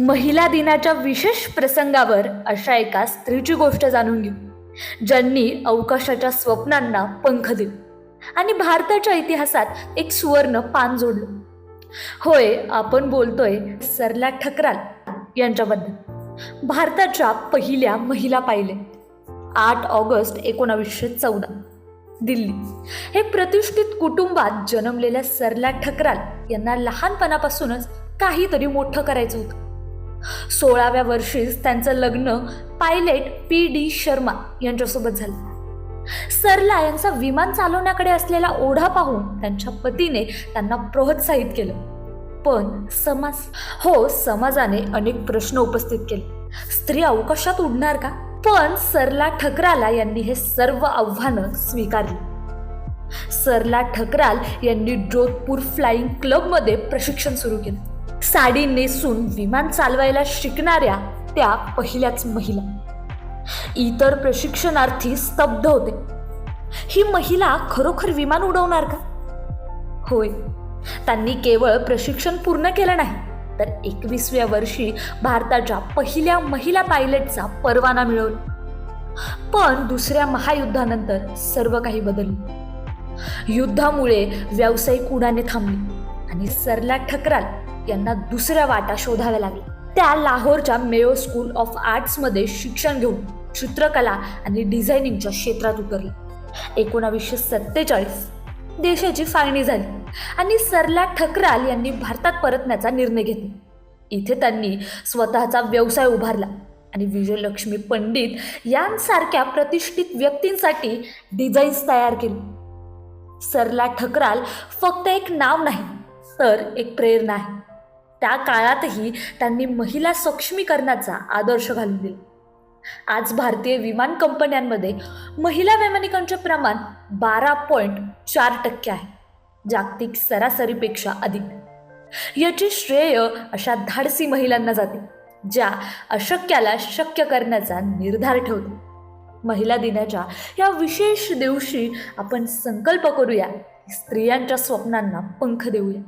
महिला दिनाच्या विशेष प्रसंगावर अशा एका स्त्रीची गोष्ट जाणून घेऊ ज्यांनी अवकाशाच्या स्वप्नांना पंख दिले आणि भारताच्या इतिहासात एक सुवर्ण पान जोडलं. होय आपण बोलतोय सरला ठकराल यांच्याबद्दल. भारताच्या पहिल्या महिला पाहिले आठ ऑगस्ट एकोणावीसशे चौदा दिल्ली. हे प्रतिष्ठित कुटुंबात जन्मलेल्या सरला ठकराल यांना लहानपणापासूनच काहीतरी मोठं करायचं होतं. सोळाव्या वर्षीच त्यांचं लग्न पायलट पी डी शर्मा यांच्यासोबत झालं. सरला यांचा विमान चालवण्याकडे असलेला ओढा पाहून त्यांच्या पतीने त्यांना प्रोत्साहित केलं. पण समाज हो समाजाने अनेक प्रश्न उपस्थित केले. स्त्री अवकाशात उडणार का? पण सरला ठकराला यांनी हे सर्व आव्हानं स्वीकारली. सरला ठकराल यांनी जोधपूर फ्लाइंग क्लबमध्ये प्रशिक्षण सुरू केलं. साडी नेसून विमान चालवायला शिकणाऱ्या त्या पहिल्याच महिला. इतर प्रशिक्षणार्थी स्तब्ध होते. ही महिला खरोखर विमान उडवणार का? होय. त्यांनी केवळ प्रशिक्षण पूर्ण केलं नाही तर एकवीसव्या वर्षी भारताच्या पहिल्या महिला पायलटचा परवाना मिळवला. पण दुसऱ्या महायुद्धानंतर सर्व काही बदलले. युद्धामुळे व्यावसायिक उडाने थांबली आणि सरला ठकराल यांना दुसऱ्या वाटा शोधाव्या लागल्या. त्या लाहोरच्या मेयो स्कूल ऑफ आर्ट्समध्ये शिक्षण घेऊन चित्रकला आणि डिझायनिंगच्या क्षेत्रात उतरले. एकोणावीसशे सत्तेचाळीस देशाची फाळणी झाली आणि सरला ठकराल यांनी भारतात परतण्याचा निर्णय घेतला. इथे त्यांनी स्वतःचा व्यवसाय उभारला आणि विजयलक्ष्मी पंडित यांसारख्या प्रतिष्ठित व्यक्तींसाठी डिझाईन्स तयार केली. सरला ठकराल फक्त एक नाव नाही तर एक प्रेरणा आहे. त्या काळातही त्यांनी महिला सक्षमीकरणाचा आदर्श घालून दिला. आज भारतीय विमान कंपन्यांमध्ये महिला वैमानिकांचे प्रमाण बारा पॉईंट चार टक्के आहे. जागतिक सरासरीपेक्षा अधिक. याचे श्रेय अशा धाडसी महिलांना जाते ज्या अशक्याला शक्य करण्याचा निर्धार ठेवतो महिला दिनाच्या या विशेष दिवशी आपण संकल्प करूया स्त्रियांच्या स्वप्नांना पंख देऊया.